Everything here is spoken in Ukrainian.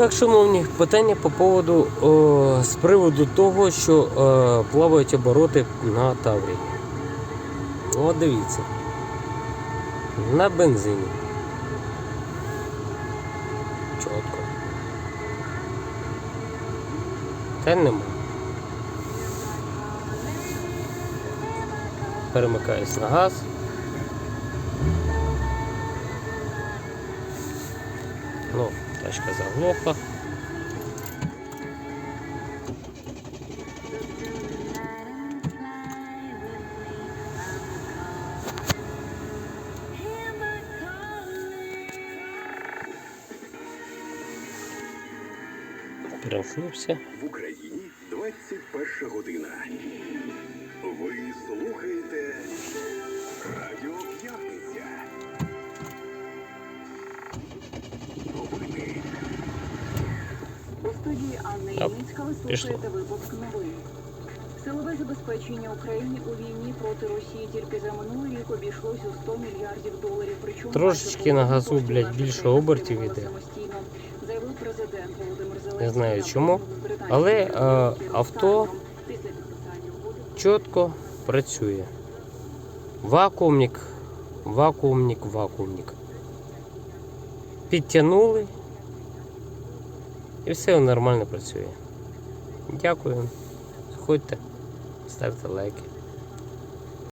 Так, шановні, питання по поводу о, з приводу того, що е, плавають обороти на Таврії. От дивіться. На бензині. Чітко. Та нема. Перемикаюсь на газ. Ну, тачка заглохла. Перемкнувся. В Україні 21 година. У студії Анни Так, Яніцька слухаєте випуск новин. Силове забезпечення Україні у війні проти Росії тільки за минулий рік обійшлось у 100 мільярдів доларів. Причому Трошечки на газу, блядь, більше обертів іде. заявив президент Володимир Зеленський. Не знаю чому, але, Кіром авто Чітко працює. Вакуумник, вакуумник, вакуумник. Підтягнули. І все нормально працює. Дякую. Заходьте, ставте лайки.